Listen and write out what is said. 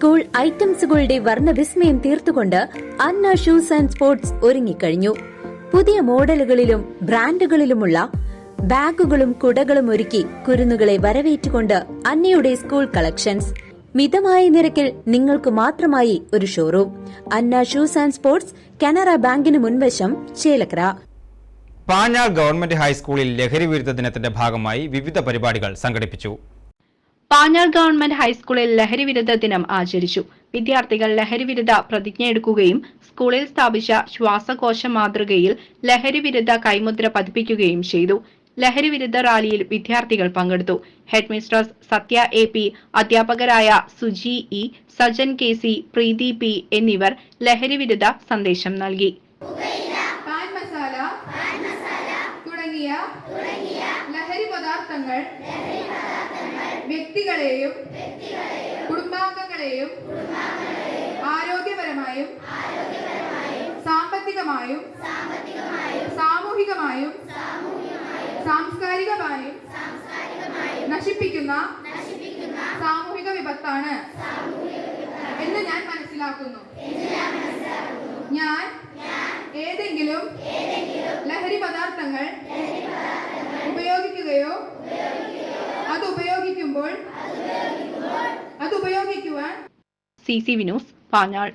School ഐറ്റംസുകളുടെ വർണവിസ്മയം തീർത്തുകൊണ്ട് അന്ന ഷൂസ് ആൻഡ് സ്പോർട്സ് ഒരുങ്ങിക്കഴിഞ്ഞു. പുതിയ മോഡലുകളിലും ബ്രാൻഡുകളിലുമുള്ള ബാഗുകളും കുടകളും ഒരുക്കി കുരുന്നുകളെ വരവേറ്റുകൊണ്ട് അന്നയുടെ സ്കൂൾ കളക്ഷൻസ്. മിതമായ നിരക്കിൽ നിങ്ങൾക്ക് മാത്രമായി ഒരു showroom. Anna shoes and sports Canara ബാങ്കിന് മുൻവശം ചേലക്കര. പാഞ്ഞാൾ ഗവൺമെന്റ് ഹൈസ്കൂളിൽ ലഹരി വിരുദ്ധ ദിനത്തിന്റെ ഭാഗമായി വിവിധ പരിപാടികൾ സംഘടിപ്പിച്ചു. പാഞ്ഞാൾ ഗവൺമെന്റ് ഹൈസ്കൂളിൽ ലഹരി വിരുദ്ധ ദിനം ആചരിച്ചു. വിദ്യാർത്ഥികൾ ലഹരി വിരുദ്ധ പ്രതിജ്ഞ എടുക്കുകയും സ്കൂളിൽ സ്ഥാപിച്ച ശ്വാസകോശ മാതൃകയിൽ ലഹരി വിരുദ്ധ കൈമുദ്ര പതിപ്പിക്കുകയും ചെയ്തു. ലഹരി വിരുദ്ധ റാലിയിൽ വിദ്യാർത്ഥികൾ പങ്കെടുത്തു. Head mistress Sathya A P അധ്യാപകരായ Suji E Sajan K C Preethi P എന്നിവർ ലഹരി വിരുദ്ധ സന്ദേശം നൽകി. തുടങ്ങിയ ലഹരി പദാർത്ഥങ്ങൾ വ്യക്തികളെയും കുടുംബാംഗങ്ങളെയും ആരോഗ്യപരമായും സാമ്പത്തികമായും സാമൂഹികമായും സാംസ്കാരികമായും നശിപ്പിക്കുന്ന സാമൂഹിക വിപത്താണ് എന്ന് ഞാൻ മനസ്സിലാക്കുന്നു. ഞാൻ ഏതെങ്കിലും ലഹരി പദാർത്ഥങ്ങൾ ഉപയോഗിക്കുകയോ ഉപയോഗിക്കുമ്പോൾ അത് ഉപയോഗിക്കുവാൻ സി സി വിനൂസ് പാഞ്ഞാൾ